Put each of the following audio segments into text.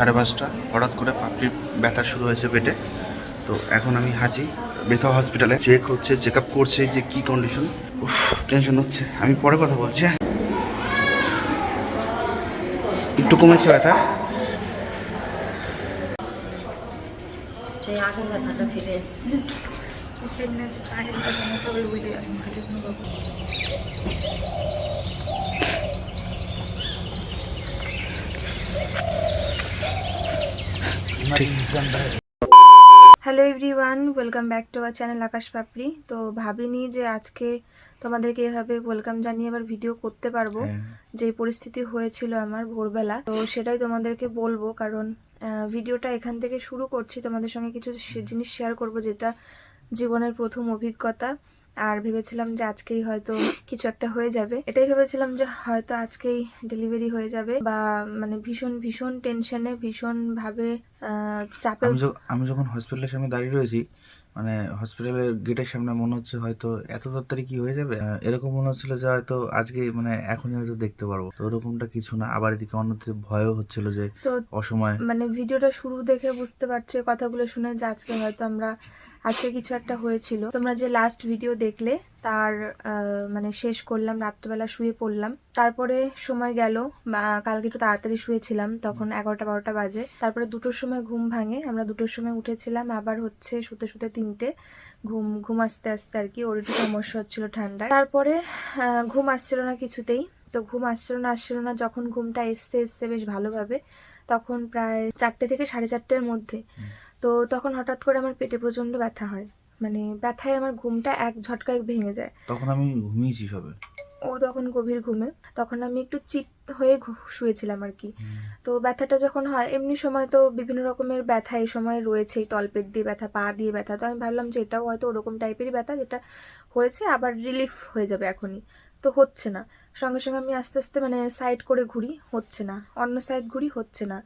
সাড়ে পাঁচটা। হঠাৎ করে পাপড়ির ব্যথা শুরু হয়েছে পেটে। তো এখন আমি হাজি বেথা হসপিটালে চেক হচ্ছে চেক আপ করছে যে কি কন্ডিশন টেনশন হচ্ছে। আমি পরে কথা বলছি হ্যাঁ? একটু কমেছে ব্যথা। ফিরে hello everyone welcome back to our channel Akash Papri তো ভাবিনি যে আজকে তোমাদেরকে এভাবে ওয়েলকাম জানিয়ে আবার ভিডিও করতে পারব। হ্যাঁ। যে পরিস্থিতি হয়েছিল আমার ভোরবেলা। তো সেটাই তোমাদেরকে বলব কারণ ভিডিওটা এখান থেকে শুরু করছি। তোমাদের সঙ্গে কিছু জিনিস শেয়ার করব যেটা জীবনের প্রথম অভিজ্ঞতা। আর ভেবেছিলাম যে আজকেই হয়তো কিছু একটা হয়ে যাবে। এটাই ভেবেছিলাম যে হয়তো আজকেই ডেলিভারি হয়ে যাবে বা মানে ভীষণ ভীষণ টেনশনে ভীষণ ভাবে চাপে আমি যখন হসপিটালের সামনে দাঁড়িয়ে রয়েছি মানে হসপিটালের গেটের সামনে মনে হচ্ছে হয়তো এত তাড়াতাড়ি কি হয়ে যাবে? এরকম মনে হচ্ছিল যে হয়তো আজকে মানে এখনই হয়তো দেখতে পারব। তো ওরকমটা কিছু না আবার এদিকে অন্যদিকে ভয়ও হচ্ছিল যে অসময়। মানে ভিডিওটা শুরু দেখে বুঝতে পারছ কথাগুলো শুনে যে আজকে হয়তো আমরা আজকে কিছু একটা হয়েছিল। তোমরা যে লাস্ট ভিডিও দেখলে, তার মানে শেষ করলাম, রাত্রেবেলা শুয়ে পড়লাম। তারপরে সময় গেল কালকে একটু তাড়াতাড়ি শুয়েছিলাম, তখন এগারোটা বারোটা বাজে। তারপরে দুটোর সময় ঘুম ভাঙে, আমরা দুটোর সময় উঠেছিলাম, আবার হচ্ছে শুতে শুতে তিনটে। ঘুম ঘুম আসতে আসতে আর কি, ওর একটু সমস্যা হচ্ছিল ঠান্ডায়। তারপরে ঘুম আসছিল না কিছুতেই। তো ঘুম আসছিল না আসছিল না, যখন ঘুমটা এসছে এসছে বেশ ভালোভাবে, তখন প্রায় চারটে থেকে সাড়ে চারটের মধ্যে। তো তখন হঠাৎ করে আমার পেটে প্রচণ্ড ব্যথা হয়। মানে ব্যথায় আমার ঘুমটা এক ঝটকায় ভেঙে যায়। তখন আমি ঘুমিয়েছি সবে। ও তখন গভীর ঘুমে। তখন আমি একটু চিত হয়ে শুয়েছিলাম আর কি। তো ব্যথাটা যখন হয় এমনি সময় তো বিভিন্ন রকমের ব্যথা এই সময় রয়েছেই তলপেট দিয়ে ব্যথা পা দিয়ে ব্যথা। তো আমি ভাবলাম যে এটাও হয়তো ওরকম টাইপেরই ব্যথা যেটা হয়েছে আবার রিলিফ হয়ে যাবে এখনই। তো হচ্ছে না। সঙ্গে সঙ্গে আমি আস্তে আস্তে মানে সাইড করে ঘুরি হচ্ছে না। অন্য সাইড ঘুরি হচ্ছে না।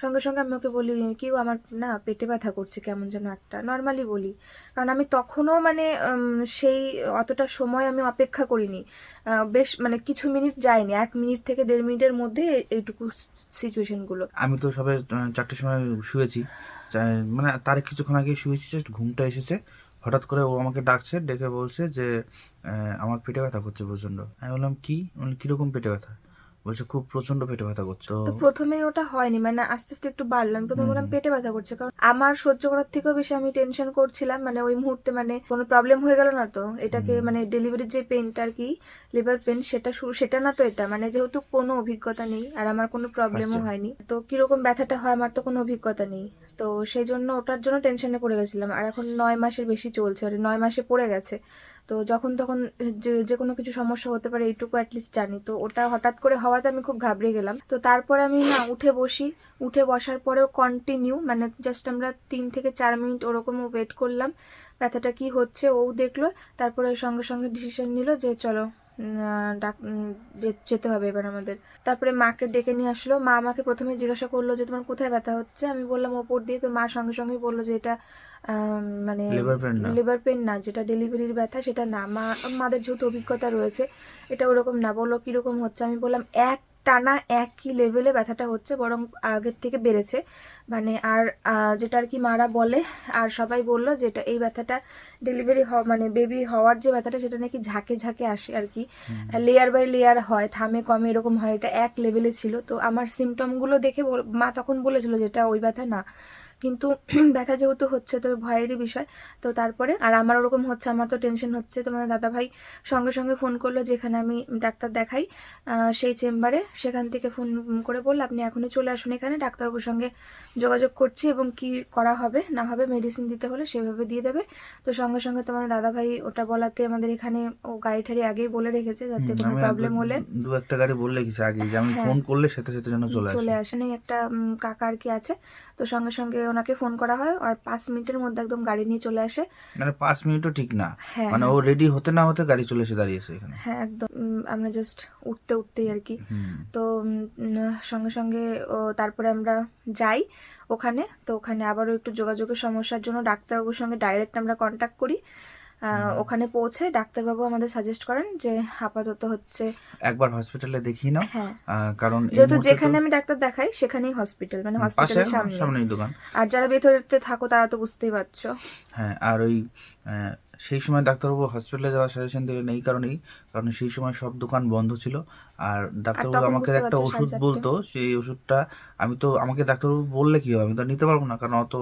সঙ্গে সঙ্গে আমি ওকে বলি, কেউ, আমার না পেটে ব্যথা করছে, কেমন যেন একটা। নর্মালি বলি। কারণ আমি তখনও মানে সেই অতটা সময় আমি অপেক্ষা করিনি। বেশ মানে কিছু মিনিট যায়নি, এক মিনিট থেকে দেড় মিনিটের মধ্যে এইটুকু সিচুয়েশনগুলো আমি তো সবে চারটের সময় শুয়েছি। মানে তার কিছুক্ষণ আগে শুয়েছি জাস্ট ঘুমটা এসেছে। হঠাৎ করে ও আমাকে ডাকছে, ডেকে বলছে যে আমার পেটে ব্যথা করছে প্রচণ্ড আমি বললাম, কি? কীরকম পেটে ব্যথা? বলছে খুব প্রচণ্ড পেটে ব্যথা করছে। তো প্রথমে প্রথমেই ওটা হয়নি মানে আস্তে আস্তে একটু বাড়লাম প্রথমে বললাম পেটে ব্যথা করছে কারণ আমার সহ্য করার থেকেও বেশি আমি টেনশন করছিলাম মানে ওই মুহূর্তে মানে কোনো প্রবলেম হয়ে গেল না তো। এটাকে মানে ডেলিভারির যে পেনটা আর কি লিভার পেন সেটা শুরু সেটা না তো এটা মানে যেহেতু কোনো অভিজ্ঞতা নেই আর আমার কোনো প্রবলেমও আচ্ছা। হয়নি। তো কীরকম ব্যথাটা হয় আমার তো কোনো অভিজ্ঞতা নেই। তো সেই জন্য ওটার জন্য টেনশনে পড়ে গেছিলাম। আর এখন নয় মাসের বেশি চলছে, আর নয় মাসে পড়ে গেছে। তো যখন তখন যে যে কোনো কিছু সমস্যা হতে পারে এইটুকু অ্যাটলিস্ট জানি। তো ওটা হঠাৎ করে হওয়াতে আমি খুব ঘাবড়ে গেলাম। তো তারপরে আমি না উঠে বসি। উঠে বসার পরেও কন্টিনিউ মানে জাস্ট আমরা তিন থেকে চার মিনিট ওরকম ওয়েট করলাম। ব্যথাটা কি হচ্ছে ও দেখল, তারপরে সঙ্গে সঙ্গে ডিসিশন নিল যে চলো ডাক যেতে হবে এবার আমাদের। তারপরে মাকে ডেকে নিয়ে আসলো। মা আমাকে প্রথমে জিজ্ঞাসা করল যে তোমার কোথায় ব্যথা হচ্ছে? আমি বললাম ওপর দিয়ে। তো মা সঙ্গে সঙ্গে বলল যে এটা মানে লেবার লিভার পেন না যেটা ডেলিভারির ব্যথা সেটা না। মা মাদের যেহেতু অভিজ্ঞতা রয়েছে এটা ওরকম না। বলল কীরকম হচ্ছে? আমি বললাম এক টানা একই লেভেলে ব্যথাটা হচ্ছে বরং আগের থেকে বেড়েছে। মানে আর যেটা আর কি মারা বলে আর সবাই বলল যে এটা এই ব্যথাটা ডেলিভারি হওয়া মানে বেবি হওয়ার যে ব্যথাটা সেটা নাকি ঝাঁকে ঝাঁকে আসে আর কি। লেয়ার বাই লেয়ার হয় থামে কমে এরকম হয় এটা এক লেভেলে ছিল। তো আমার সিমটমগুলো দেখে মা তখন বলেছিল যেটা ওই ব্যথা না। কিন্তু ব্যথা যেহেতু হচ্ছে তো ভয়েরই বিষয়। তো তারপরে আর আমার ওরকম হচ্ছে আমার তো টেনশন হচ্ছে তোমার দাদা ভাই সঙ্গে সঙ্গে ফোন করল যেখানে আমি ডাক্তার দেখাই সেই চেম্বারে সেখান থেকে ফোন করে বলল আপনি এখনই চলে আসুন এখানে ডাক্তারবাবুর সঙ্গে যোগাযোগ করছি এবং কি করা হবে না হবে মেডিসিন দিতে হলে সেভাবে দিয়ে দেবে। তো সঙ্গে সঙ্গে তোমার দাদা ভাই ওটা বলাতে আমাদের এখানে ও গাড়ি ঠাড়ি আগেই বলে রেখেছে যাতে কোনো প্রবলেম হলে দু একটা গাড়ি বললে কিছু আগে যে আমি হ্যাঁ। ফোন করলে সাথে সাথে যেন চলে আসে। চলে আসে একটা কাকা আর কি আছে। তো সঙ্গে সঙ্গে ওনাকে ফোন করা হয় আর পাঁচ মিনিটের মধ্যে একদম গাড়ি নিয়ে চলে আসে। মানে পাঁচ মিনিটও ঠিক না। হ্যাঁ মানে ও রেডি হতে না হতে গাড়ি চলে এসে দাঁড়িয়েছে এখানে। হ্যাঁ একদম। আমরা জাস্ট উঠতে উঠতেই আর কি। তো সঙ্গে সঙ্গে ও, তারপরে আমরা যাই ওখানে। তো ওখানে আবারও একটু যোগাযোগের সমস্যার জন্য ডাক্তারবাবুর সঙ্গে ডাইরেক্ট আমরা কন্ট্যাক্ট করি। ওখানে পৌঁছে ডাক্তারবাবু আমাদের সাজেস্ট করেন যে আপাতত হচ্ছে একবার হসপিটালে দেখিয়ে নাও। হ্যাঁ। কারণ যেহেতু যেখানে আমি ডাক্তার দেখাই সেখানেই হসপিটাল মানে হসপিটালের সামনে সামনেই। দোকান। আর যারা ভেতরেতে থাকো তারা তো বুঝতেই পারছ। হ্যাঁ আর ওই সেই সময় ডাক্তারবাবু হসপিটালে যাওয়ার সাজেশন দিলেন এই কারণেই কারণ সেই সময় সব দোকান বন্ধ ছিল। আর ডাক্তারবাবু আমাকে একটা ওষুধ বলতো সেই ওষুধটা আমি তো আমাকে ডাক্তারবাবু বললে কি হবে? আমি তো নিতে পারব না কারণ অত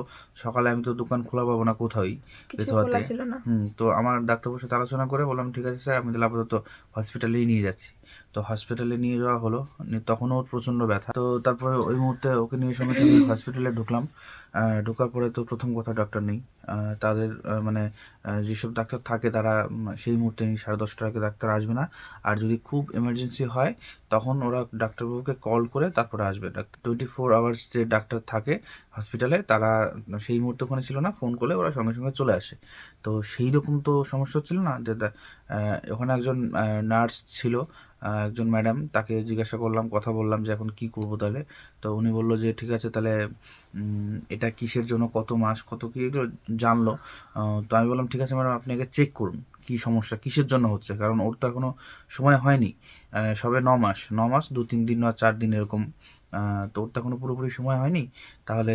সকালে আমি তো দোকান খোলা পাবো না কোথাওই না। হুম তো আমার ডাক্তারবাবুর সাথে আলোচনা করে বললাম ঠিক আছে স্যার আমি তাহলে আপাতত হসপিটালেই নিয়ে যাচ্ছি। তো হসপিটালে নিয়ে যাওয়া হলো তখনও ওর প্রচণ্ড ব্যথা। তো তারপরে ওই মুহূর্তে ওকে নিয়ে সঙ্গে সঙ্গে হসপিটালে ঢুকলাম। ঢোকার পরে তো প্রথম কথা ডক্টর নেই। তাদের মানে যেসব ডাক্তার থাকে তারা সেই মুহূর্তে সাড়ে দশটার আগে ডাক্তার আসবে না। আর যদি খুব এমার্জেন্সি হয় তখন ওরা ডাক্তারবাবুকে কল করে তারপরে আসবে। টোয়েন্টি ফোর আওয়ার্স যে ডাক্তার থাকে হসপিটালে তারা সেই মুহূর্তে ওখানে ছিল না ফোন করলে ওরা সঙ্গে সঙ্গে চলে আসে। তো সেই রকম তো সমস্যা ছিল না যে ওখানে একজন নার্স ছিল একজন ম্যাডাম তাকে জিজ্ঞাসা করলাম, কথা বললাম যে এখন কি করব তাহলে? তো উনি বলল যে ঠিক আছে তাহলে এটা কিসের জন্য, কত মাস, কত কি এগুলো জানলো। তো আমি বললাম, ঠিক আছে ম্যাডাম আপনি আগে চেক করুন। কি সমস্যা, কিসের জন্য হচ্ছে? কারণ ওর তো এখনও সময় হয়নি। সবে ন মাস ন মাস দু তিন দিন বা চার দিন এরকম আহ, তো ওর তো এখনও পুরোপুরি সময় হয়নি। তাহলে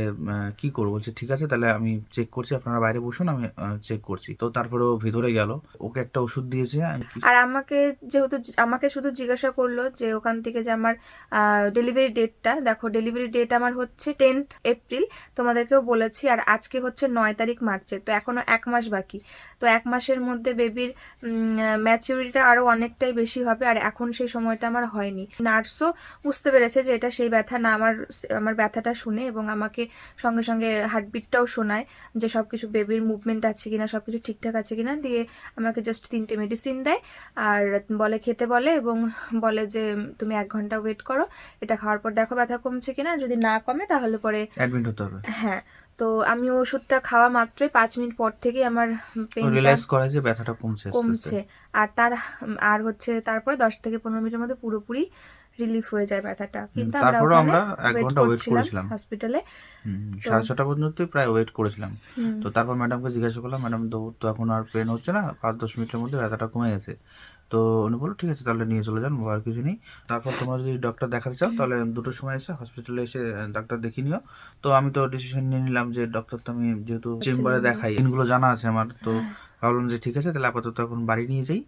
কি করব? বলছে ঠিক আছে তাহলে আমি চেক করছি আপনারা বাইরে বসুন আমি চেক করছি। তো তারপরে ও ভিতরে গেল। ওকে একটা ওষুধ দিয়েছে আর আমাকে যেহেতু আমাকে শুধু জিজ্ঞাসা করল যে ওখান থেকে যে আমার ডেলিভারি ডেটটা দেখো ডেলিভারি ডেট আমার হচ্ছে টেন্থ এপ্রিল তোমাদেরকেও বলেছি আর আজকে হচ্ছে নয় তারিখ মার্চের তো এখনও এক মাস বাকি। তো এক মাসের মধ্যে বেবির ম্যাচিউরিটিটা আরও অনেকটাই বেশি হবে আর এখন সেই সময়টা আমার হয়নি। নার্সও বুঝতে পেরেছে যে এটা সেই ব্যথা না আমার আমার ব্যথাটা শুনে এবং আমাকে সঙ্গে সঙ্গে হার্টবিটটাও শোনায় যে সব কিছু বেবির মুভমেন্ট আছে কিনা সব কিছু ঠিকঠাক আছে কিনা দিয়ে আমাকে জাস্ট তিনটে মেডিসিন দেয় আর বলে খেতে বলে এবং বলে যে তুমি এক ঘণ্টা ওয়েট করো এটা খাওয়ার পর দেখো ব্যথা কমছে কিনা যদি না কমে তাহলে পরে অ্যাডমিট হতে হবে হ্যাঁ তো আমি ওষুধটা খাওয়া মাত্রই পাঁচ মিনিট পর থেকেই আমার পেনটা রিয়েলাইজ করে যে ব্যথাটা কমছে। কমছে আর তার আর হচ্ছে তারপরে দশ থেকে পনেরো মিনিটের মধ্যে পুরোপুরি রিলিফ হয়ে যায় ব্যথাটা। কিন্তু আমরা আমরা এক ঘণ্টা ওয়েট করেছিলাম। হসপিটালে সাড়ে ছটা পর্যন্ত প্রায় ওয়েট করেছিলাম। তো তারপর ম্যাডামকে জিজ্ঞাসা করলাম ম্যাডাম তো তো এখন আর পেন হচ্ছে না? পাঁচ দশ মিনিটের মধ্যে ব্যথাটা কমে গেছে। তো উনি বলল ঠিক আছে তাহলে নিয়ে চলে যান ভয়ের কিছু নেই। তারপর তোমরা যদি ডক্টর দেখাতে চাও তাহলে দুটোর সময় এসে হসপিটালে এসে ডাক্তার দেখিয়ে নিও। তো আমি তো ডিসিশন নিয়ে নিলাম যে ডক্টর তো আমি যেহেতু চেম্বারে চেম্বারে। দেখাই দিনগুলো জানা আছে আমার তো ভাবলাম যে ঠিক আছে তাহলে আপাতত এখন বাড়ি নিয়ে যাই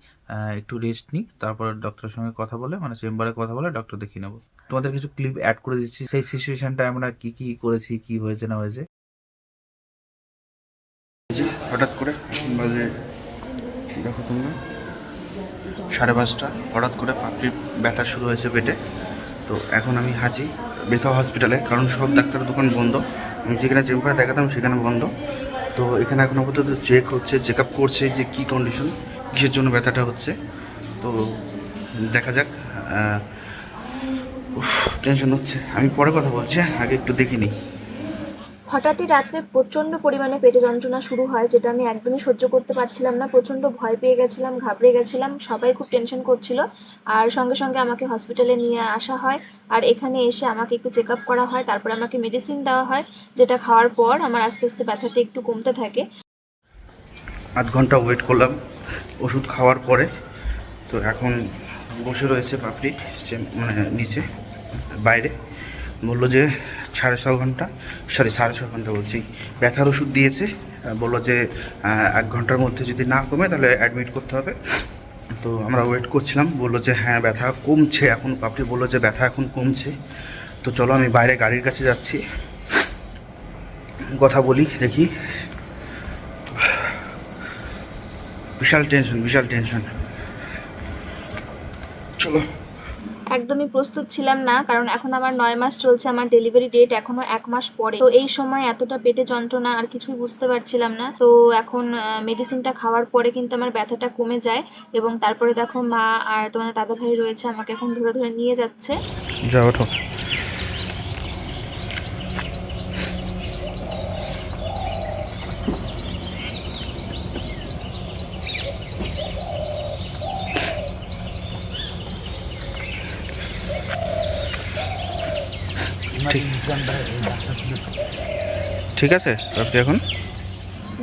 একটু রেস্ট নিই তারপর ডক্টরের সঙ্গে কথা বলে মানে চেম্বারে কথা বলে ডক্টর দেখিয়ে নেব। তোমাদের কিছু ক্লিপ অ্যাড করে দিচ্ছি সেই সিচুয়েশনটা আমরা কি কি করেছি কি হয়েছে না হয়েছে? হঠাৎ করে বাজে দেখো তোমরা। সাড়ে পাঁচটা। হঠাৎ করে পাপড়ির ব্যথা শুরু হয়েছে পেটে। তো এখন আমি হাজি বেথা হসপিটালে, কারণ সব ডাক্তারের দোকান বন্ধ। আমি যেখানে চেম্বারে দেখাতাম সেখানে বন্ধ। তো এখানে এখন আপাতত চেক হচ্ছে চেক আপ করছে যে কী কন্ডিশন কিসের জন্য ব্যথাটা হচ্ছে। তো দেখা যাক টেনশন হচ্ছে। আমি পরে কথা বলছি হ্যাঁ? আগে একটু দেখে নিই। হঠাৎই রাত্রে প্রচণ্ড পরিমাণে পেটে যন্ত্রণা শুরু হয়, যেটা আমি একদমই সহ্য করতে পারছিলাম না। প্রচণ্ড ভয় পেয়ে গেছিলাম, ঘাবড়ে গেছিলাম, সবাই খুব টেনশন করছিল। আর সঙ্গে সঙ্গে আমাকে হসপিটালে নিয়ে আসা হয়। আর এখানে এসে আমাকে একটু চেক আপ করা হয়, তারপরে আমাকে মেডিসিন দেওয়া হয়, যেটা খাওয়ার পর আমার আস্তে আস্তে ব্যথাটা একটু কমতে থাকে। আধ ঘণ্টা ওয়েট করলাম, ওষুধ খাওয়ার পরে। তো এখন বসে রয়েছে পাপড়ি মানে নিচে, বাইরে। বলল যে সাড়ে ছ ঘণ্টা সরি সাড়ে ছ ঘণ্টা বলছি। ব্যথার ওষুধ দিয়েছে বলল যে এক ঘণ্টার মধ্যে যদি না কমে তাহলে অ্যাডমিট করতে হবে। তো আমরা ওয়েট করছিলাম, বলল যে হ্যাঁ ব্যথা কমছে এখন। পাপড়ি বলল যে, ব্যথা এখন কমছে। তো চলো আমি বাইরে গাড়ির কাছে যাচ্ছি। কথা বলি, দেখি। বিশাল টেনশন বিশাল টেনশন চলো। একদমই প্রস্তুত ছিলাম না, কারণ এখন আমার নয় মাস চলছে, আমার ডেলিভারি ডেট এখনও এক মাস পরে। তো এই সময় এতটা পেটে যন্ত্রণা আর কিছুই বুঝতে পারছিলাম না। তো এখন মেডিসিনটা খাওয়ার পরে কিন্তু আমার ব্যথাটা কমে যায় এবং তারপরে দেখো মা আর তোমাদের দাদা ভাই রয়েছে, আমাকে এখন ধরে ধরে নিয়ে যাচ্ছে। যাও ঠিক- ঠিক আছে? আপনি এখন।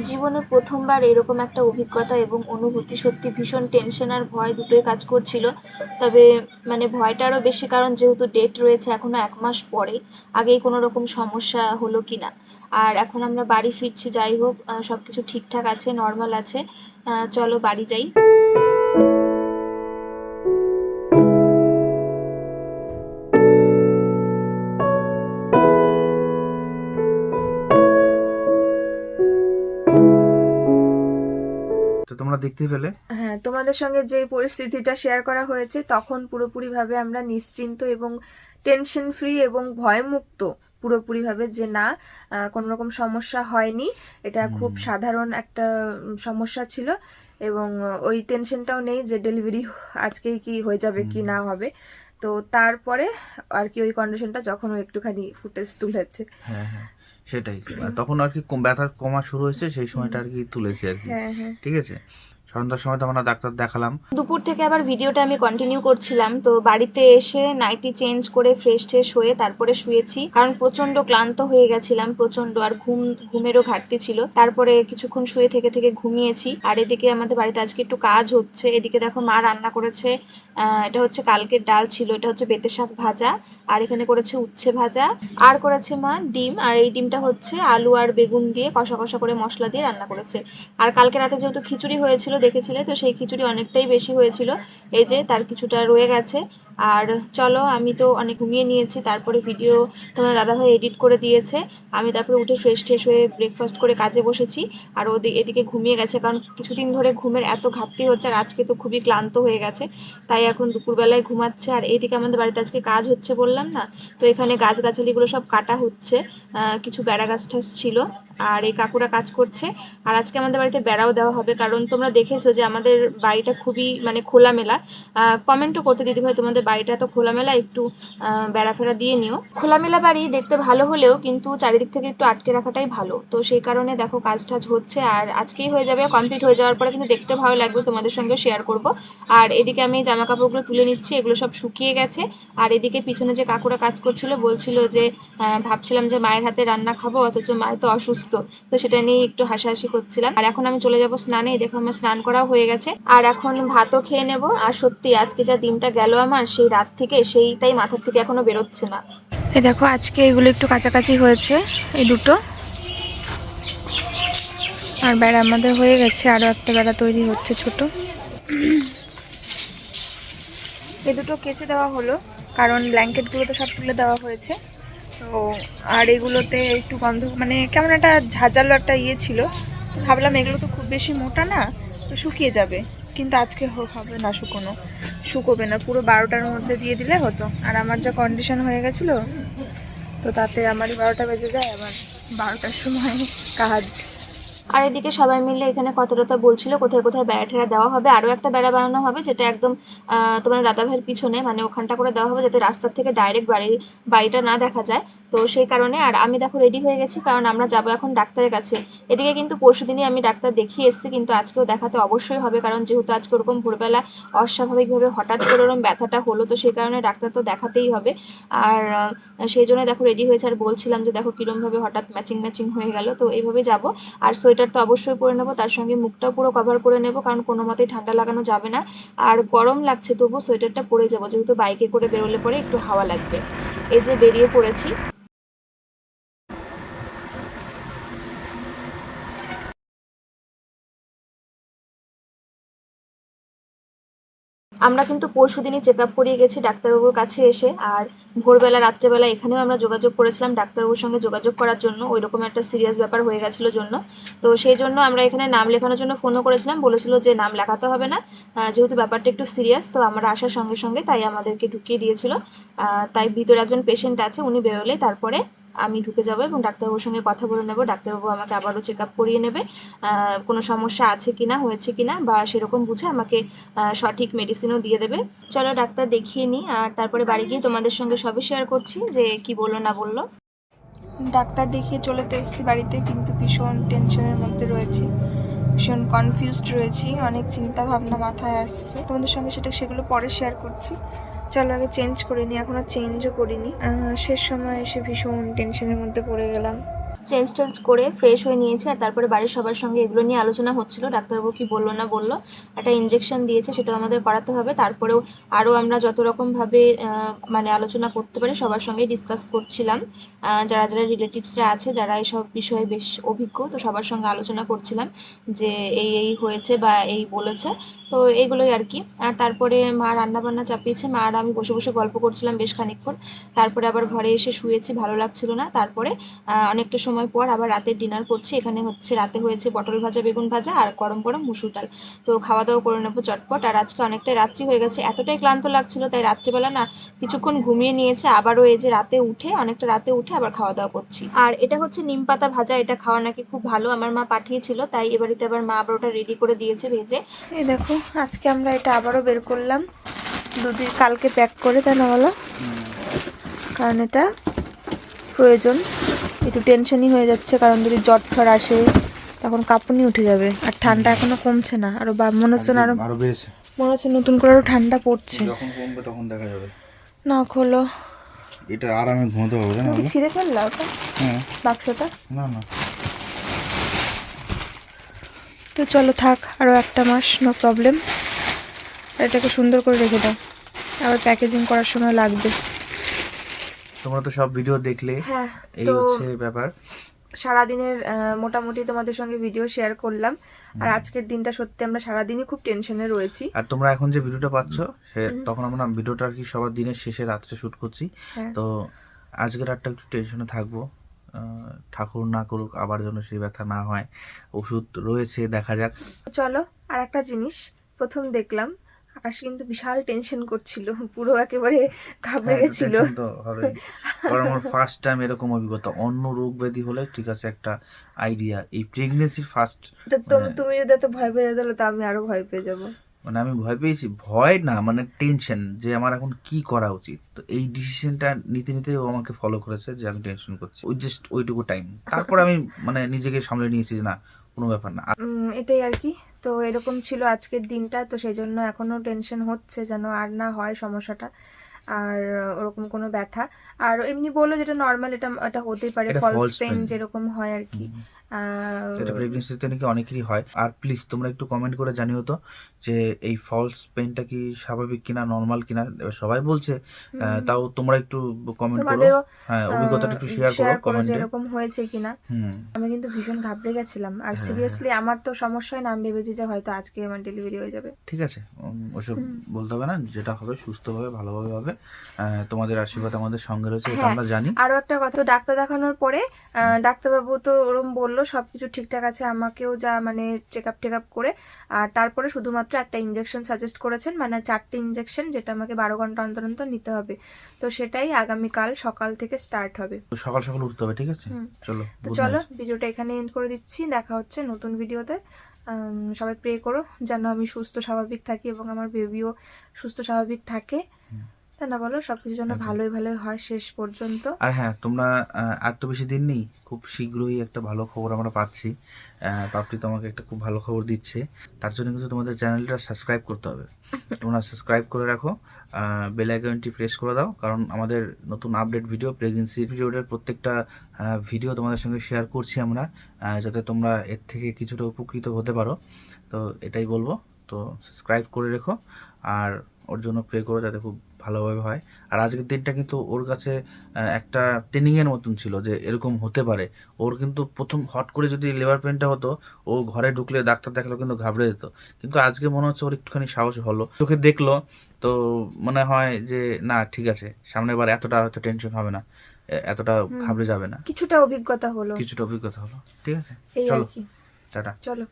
জীবনে প্রথমবার এরকম একটা অভিজ্ঞতা এবং অনুভূতি সত্যি ভীষণ টেনশন আর ভয় দুটোই কাজ করছিল। তবে মানে ভয়টা আরও বেশি কারণ যেহেতু ডেট রয়েছে এখনও এক মাস পরে, আগেই কোনো রকম সমস্যা হলো কি না আর এখন আমরা বাড়ি ফিরছি, যাই হোক সব কিছু ঠিকঠাক আছে নর্মাল আছে। চলো বাড়ি যাই। তোমরা দেখতে পেলে। হ্যাঁ তোমাদের সঙ্গে যে পরিস্থিতিটা শেয়ার করা হয়েছে তখন পুরোপুরিভাবে আমরা নিশ্চিন্ত এবং টেনশন ফ্রি এবং ভয়মুক্ত পুরোপুরিভাবে যে না কোনো রকম সমস্যা হয়নি। এটা খুব সাধারণ একটা সমস্যা ছিল এবং ওই টেনশনটাও নেই যে ডেলিভারি আজকেই কি হয়ে যাবে কি না হবে। তো তারপরে আর কি ওই কন্ডিশনটা যখন একটুখানি ফুটেজ তুলেছে। হ্যাঁ হ্যাঁ। সেটাই। তখন আর কি কম- ব্যথা কমা শুরু হয়েছে সেই সময়টা আর কি তুলেছি আর কি। হ্যাঁ হ্যাঁ। ঠিক আছে? সন্ধ্যার সময় তো আমরা ডাক্তার দেখালাম। দুপুর থেকে আবার ভিডিওটা আমি কন্টিনিউ করছিলাম তো বাড়িতে এসে নাইটি চেঞ্জ করে ফ্রেশ ট্রেশ হয়ে তারপরে শুয়েছি। কারণ প্রচণ্ড ক্লান্ত হয়ে গেছিলাম প্রচণ্ড আর ঘুম ঘুমেরও ঘাটতি ছিল। তারপরে কিছুক্ষণ শুয়ে থেকে থেকে ঘুমিয়েছি। আর এদিকে আমাদের বাড়িতে আজকে একটু কাজ হচ্ছে। এদিকে দেখো মা রান্না করেছে। এটা হচ্ছে কালকের ডাল ছিল, এটা হচ্ছে বেতে শাক ভাজা, আর এখানে করেছে উচ্ছে ভাজা, আর করেছে মা ডিম, আর এই ডিমটা হচ্ছে আলু আর বেগুন দিয়ে কষা কষা করে মশলা দিয়ে রান্না করেছে। আর কালকে রাতে যেহেতু খিচুড়ি হয়েছিল, দেখেছিলে, তো সেই খিচুড়ি অনেকটাই বেশি হয়েছিল, এই যে তার কিছুটা রয়ে গেছে। আর চলো, আমি তো অনেক ঘুমিয়ে নিয়েছি, তারপরে ভিডিও তোমার দাদাভাই এডিট করে দিয়েছে। আমি তারপরে উঠে ফ্রেশ ট্রেশ হয়ে ব্রেকফাস্ট করে কাজে বসেছি, আর ওদি এদিকে ঘুমিয়ে গেছে, কারণ কিছুদিন ধরে ঘুমের এত ঘাটতি হচ্ছে, আর আজকে তো খুবই ক্লান্ত হয়ে গেছে, তাই এখন দুপুরবেলায় ঘুমাচ্ছে, আর এইদিকে আমাদের বাড়িতে আজকে কাজ হচ্ছে বললাম না? তো এখানে গাছগাছালিগুলো সব কাটা হচ্ছে কিছু বেড়া গাছ টাছ ছিল, আর এই কাকুরা কাজ করছে। আর আজকে আমাদের বাড়িতে বেড়াও দেওয়া হবে, কারণ তোমরা দেখেছ যে আমাদের বাড়িটা খুবই মানে খোলামেলা। কমেন্টও করতে দিদি ভাই তোমাদের বাড়িটা তো খোলামেলা, একটু বেড়া ফেরা দিয়ে নিও। খোলামেলা বাড়ি দেখতে ভালো হলেও কিন্তু চারিদিক থেকে একটু আটকে রাখাটাই ভালো। তো সেই কারণে দেখো কাজ টাজ হচ্ছে, আর আজকেই হয়ে যাবে কমপ্লিট হয়ে যাওয়ার পরে কিন্তু দেখতে ভালো লাগবে, তোমাদের সঙ্গে শেয়ার করব। আর এদিকে আমি জামা কাপড়গুলো তুলে নিচ্ছি, এগুলো সব শুকিয়ে গেছে। আর এদিকে পিছনে যে কাকুরা কাজ করছিল, বলছিল যে ভাবছিলাম যে মায়ের হাতে রান্না খাব, অথচ মায়ের তো অসুস্থ। তো সেটা নিয়ে একটু হাসাহাসি করছিলাম। আর এখন আমি চলে যাব স্নানে দেখো আমার স্নান করাও হয়ে গেছে। আর এখন ভাতও খেয়ে নেব। আর সত্যি, আজকে যা দিনটা গেল আমার, সেই রাত থেকে, সেইটাই মাথার থেকে এখনও বেরোচ্ছে না। এই দেখো, আজকে এগুলো একটু কাছাকাছি হয়েছে, এই দুটো। আর বেড়া আমাদের হয়ে গেছে আরও একটা বেড়া তৈরি হচ্ছে ছোট। এই দুটো কেচে দেওয়া হলো, কারণ ব্ল্যাঙ্কেটগুলো তো সব তুলে দেওয়া হয়েছে। তো, আর এগুলোতে একটু গন্ধ মানে কেমন একটা ঝাঁঝালো একটা ইয়ে ছিল। তো ভাবলাম এগুলো তো খুব বেশি মোটা না, তো শুকিয়ে যাবে। কিন্তু আজকে হবে না শুকোনো। শুকোবে না, পুরো বারোটার মধ্যে দিয়ে দিলে হতো। আর আমার যা কন্ডিশন হয়ে গেছিল, তো তাতে আমারই বারোটা বেজে যায়, আবার বারোটার সময় কাজ। আর এদিকে সবাই মিলে এখানে কথা বলছিল, কোথায় কোথায় বেড়া ঠেড়া দেওয়া হবে, আরও একটা বেড়া বানানো হবে, যেটা একদম তোমার দাদা ভাইয়ের পিছনে মানে ওখানটা করে দেওয়া হবে যাতে রাস্তার থেকে ডাইরেক্ট বাড়ি, বাড়িটা না দেখা যায়। তো সেই কারণে, আর আমি দেখো রেডি হয়ে গেছি, কারণ আমরা যাব এখন ডাক্তারের কাছে। এদিকে কিন্তু পরশু দিনই আমি ডাক্তার দেখিয়ে এসেছি, কিন্তু আজকেও দেখাতে অবশ্যই হবে, কারণ যেহেতু আজকে ওরকম ভোরবেলা অস্বাভাবিকভাবে হঠাৎ করে ওরকম ব্যথাটা হলো, তো সেই কারণে ডাক্তার তো দেখাতেই হবে। আর সেই জন্য দেখো রেডি হয়েছে, আর বলছিলাম যে দেখো কিরমভাবে হঠাৎ ম্যাচিং ম্যাচিং হয়ে গেল, তো এইভাবে যাব। আর সোয়েটার তো অবশ্যই পরে নেব, তার সঙ্গে মুখটাও পুরো কভার করে নেব, কারণ কোনো মতেই ঠান্ডা লাগানো যাবে না। আর গরম লাগছে তবু সোয়েটারটা পরে যাব, যেহেতু বাইকে করে বেরোলে পরে একটু হাওয়া লাগবে। এই যে বেরিয়ে পড়েছি। আমরা কিন্তু পরশু দিনই চেক আপ করিয়ে গেছি ডাক্তারবাবুর কাছে এসে। আর ভোরবেলা, রাত্রেবেলা এখানেও আমরা যোগাযোগ করেছিলাম ডাক্তারবাবুর সঙ্গে যোগাযোগ করার জন্য। ওই রকম একটা সিরিয়াস ব্যাপার হয়ে গেছিল জন্য। তো সেই জন্য আমরা এখানে নাম লেখানোর জন্য ফোনও করেছিলাম। বলেছিল যে নাম লেখাতে হবে না। যেহেতু ব্যাপারটা একটু সিরিয়াস তো আমরা আসার সঙ্গে সঙ্গে তাই আমাদেরকে ঢুকিয়ে দিয়েছিল। তাই ভিতরে একজন পেশেন্ট আছে, উনি বেরোলে তারপরে আমি ঢুকে যাব এবং ডাক্তারবাবুর সঙ্গে কথা বলে নেব। ডাক্তারবাবু আমাকে আবারও চেক আপ করিয়ে নেবে। কোনো সমস্যা আছে কি না হয়েছে কি না বা সেরকম বুঝে আমাকে সঠিক মেডিসিনও দিয়ে দেবে। চলো ডাক্তার দেখিয়ে নিই আর তারপরে বাড়ি গিয়ে তোমাদের সঙ্গে সবই শেয়ার করছি যে কি বলল, না বলল। ডাক্তার দেখিয়ে চলে তো এসেছি বাড়িতে, কিন্তু ভীষণ টেনশনের মধ্যে রয়েছি। ভীষণ কনফিউজড রয়েছি, অনেক চিন্তা ভাবনা মাথায় আসছে। তোমাদের সঙ্গে সেটা, সেগুলো পরে শেয়ার করছি। চলো আগে চেঞ্জ করিনি এখনও চেঞ্জও করিনি। শেষ সময় এসে ভীষণ টেনশনের মধ্যে পড়ে গেলাম। চেঞ্জ টেঞ্জ করে ফ্রেশ হয়ে নিয়েছে আর তারপরে বাড়ির সবার সঙ্গে এগুলো নিয়ে আলোচনা হচ্ছিল। ডাক্তারবাবু কি বলল না বলল। একটা ইঞ্জেকশন দিয়েছে, সেটাও আমাদের করাতে হবে। তারপরেও আরও আমরা যত রকমভাবে মানে আলোচনা করতে পারি, সবার সঙ্গে ডিসকাস করছিলাম। যারা যারা রিলেটিভসরা আছে, যারা এইসব বিষয়ে বেশ অভিজ্ঞ, তো সবার সঙ্গে আলোচনা করছিলাম যে এই এই হয়েছে বা এই বলেছে। তো এইগুলোই আর কি। আর তারপরে মা রান্নাবান্না চাপিয়েছে। মা আর আমি বসে বসে গল্প করছিলাম বেশ খানিকক্ষণ। তারপরে আবার ঘরে এসে শুয়েছি, ভালো লাগছিল না। তারপরে অনেকটা সময় পর আবার রাতের ডিনার করছি। এখানে হচ্ছে রাতে হয়েছে পটল ভাজা বেগুন ভাজা আর গরম গরম মুসুর ডাল। তো খাওয়া দাওয়া করে নেব চটপট। আর আজকে অনেকটাই রাত্রি হয়ে গেছে এতটাই ক্লান্ত লাগছিল তাই রাত্রিবেলা না কিছুক্ষণ ঘুমিয়ে নিয়েছে। আবারও এই যে রাতে উঠে অনেকটা রাতে উঠে আবার খাওয়া দাওয়া করছি। আর এটা হচ্ছে নিম পাতা ভাজা এটা খাওয়া নাকি খুব ভালো আমার মা পাঠিয়েছিল তাই এবারেতে আবার মা আবার ওটা রেডি করে দিয়েছে ভেজে। এই দেখো আজকে আমরা এটা আবারও বের করলাম। দুদিন কালকে প্যাক করে তাই না বলো কারণ এটা প্রয়োজন। একটু টেনশনই হয়ে যাচ্ছে কারণ যদি জ্বর ঠর আসে তখন কাঁপুনি উঠে যাবে। আর ঠান্ডা এখনও কমছে না আরও বা মনে হচ্ছে আরও আরও বেড়েছে। মনে হচ্ছে নতুন করে আরও ঠান্ডা পড়ছে। যখন কমবে তখন দেখা যাবে। না খোলো। এটা আরামে ঘুমাতে তুমি কি ছিঁড়ে ফেললা ওটা? হ্যাঁ। বাক্সটা? না না। তো চলো থাক আরও একটা মাস নো প্রবলেম এটাকে সুন্দর করে রেখে দাও। আবার প্যাকেজিং করার সময় লাগবে। তোমরা তো সব ভিডিও দেখলে। হ্যাঁ এই হচ্ছে ব্যাপার। সারাদিনের মোটামুটি তোমাদের সঙ্গে ভিডিও শেয়ার করলাম। আর আজকের দিনটা সত্যি আমরা সারাদিনই খুব টেনশনে রয়েছি। আর তোমরা এখন যে ভিডিওটা পাচ্ছ সে তখন আমরা ভিডিওটা আর কি সবার দিনের শেষে রাত্রে শুট করছি। হ্যাঁ। তো আজকের রাতটা একটু টেনশনে থাকব। ঠাকুর না করুক আবার যেন সেই ব্যথা না হয়। ওষুধ রয়েছে দেখা যাক। চলো আর একটা জিনিস প্রথম দেখলাম। আকাশ কিন্তু বিশাল টেনশন করছিল পুরো একেবারে ঘাবড়ে হ্যাঁ, গেছিল। কারণ আমার ফার্স্ট টাইম এরকম অভিজ্ঞতা অন্য রোগ ব্যাধি হলে ঠিক আছে একটা আইডিয়া এই প্রেগনেন্সির ফার্স্ট তো হ্যাঁ। তুমি যদি এত ভয় পেয়ে যেতে তো আমি আরও ভয় পেয়ে যাব। মানে আমি ভয় পেয়েছি ভয় না মানে টেনশন যে আমার এখন কি করা উচিত। তো এই ডিসিশনটা নিতে নিতে ও আমাকে ফলো করেছে যে আমি টেনশন করছি। ওই জাস্ট ওইটুকু টাইম তারপর আমি মানে নিজেকে সামলে নিয়েছি যে না কোনো ব্যাপার না। এটাই আর কি। তো এরকম ছিল আজকের দিনটা তো সেই জন্য এখনও টেনশন হচ্ছে যেন আর না হয় সমস্যাটা আর ওরকম কোনো ব্যথা। আর এমনি বলল যেটা নর্মাল এটা এটা হতেই পারে ফলস পেন যেরকম হয় আর কি। এটা প্রেগনেন্সিতে নাকি অনেকেরই হয়। আর প্লিজ তোমরা একটু কমেন্ট করে জানিও তো যে এই ফলস পেনটা কি স্বাভাবিক কিনা নর্মাল কিনা সবাই বলছে তাও তোমরা একটু কমেন্ট করো। হ্যাঁ অভিজ্ঞতাটা একটু শেয়ার করো কমেন্টে এরকম হয়েছে কিনা। আমি কিন্তু ভীষণ ঘাবড়ে গেছিলাম। আর হ্যাঁ, সিরিয়াসলি আমার তো সমস্যায় নাম ভেবেছি যে হয়তো আজকে আমার ডেলিভারি হয়ে যাবে। ঠিক আছে ওসব বলতে হবে না যেটা হবে সুস্থভাবে ভালোভাবে হবে। তোমাদের আশীর্বাদ আমাদের সঙ্গে রয়েছে এটা হ্যাঁ, আমরা জানি। আরও একটা কথা ডাক্তার দেখানোর পরে ডাক্তারবাবু তো ওরম বলল সবকিছু ঠিকঠাক আছে আমাকেও যা মানে চেক আপ টেক আপ করে। আর তারপরে শুধুমাত্র একটা ইঞ্জেকশন সাজেস্ট করেছেন মানে চারটে ইঞ্জেকশন যেটা আমাকে বারো ঘণ্টা অন্তর অন্তর নিতে হবে। তো সেটাই আগামীকাল সকাল থেকে স্টার্ট হবে। সকাল সকাল উঠতে হবে ঠিক আছে। চলো তো চলো. ভিডিওটা এখানে এন্ড করে দিচ্ছি। দেখা হচ্ছে নতুন ভিডিওতে। সবাই প্রে করো যেন আমি সুস্থ স্বাভাবিক থাকি এবং আমার বেবিও সুস্থ স্বাভাবিক থাকে। তা না বলো সবকিছু যেন। ভালোই ভালোই হয় শেষ পর্যন্ত। আর হ্যাঁ তোমরা আর তো বেশি দিন নেই খুব শীঘ্রই একটা ভালো খবর আমরা পাচ্ছি। পাপড়ি তোমাকে একটা খুব ভালো খবর দিচ্ছে। তার জন্য কিন্তু তোমাদের চ্যানেলটা সাবস্ক্রাইব করতে হবে। তোমরা সাবস্ক্রাইব করে রাখো বেল আইকনটি প্রেস করে দাও কারণ আমাদের নতুন আপডেট ভিডিও প্রেগনেন্সি ভিডিওটার প্রত্যেকটা ভিডিও তোমাদের সঙ্গে শেয়ার করছি আমরা যাতে তোমরা এর থেকে কিছুটা উপকৃত হতে পারো। তো এটাই বলব। তো সাবস্ক্রাইব করে রেখো আর ওর জন্য প্রে করো যাতে খুব ভালোভাবে হয়। আর আজকের দিনটা কিন্তু ওর কাছে একটা ট্রেনিংয়ের মতন ছিল যে এরকম হতে পারে। ওর কিন্তু প্রথম হট করে যদি লেবার পেনটা হতো ও ঘরে ঢুকলে ডাক্তার দেখাল কিন্তু ঘাবড়ে যেত। কিন্তু আজকে মনে হচ্ছে ওর একটুখানি সাহস হলো। চোখে দেখল তো মনে হয় যে না ঠিক আছে সামনের বার এতটা হয়তো টেনশন হবে না এতটা ঘাবড়ে যাবে না। কিছুটা অভিজ্ঞতা হলো। কিছুটা অভিজ্ঞতা হলো। ঠিক আছে চলো। টাটা। চলো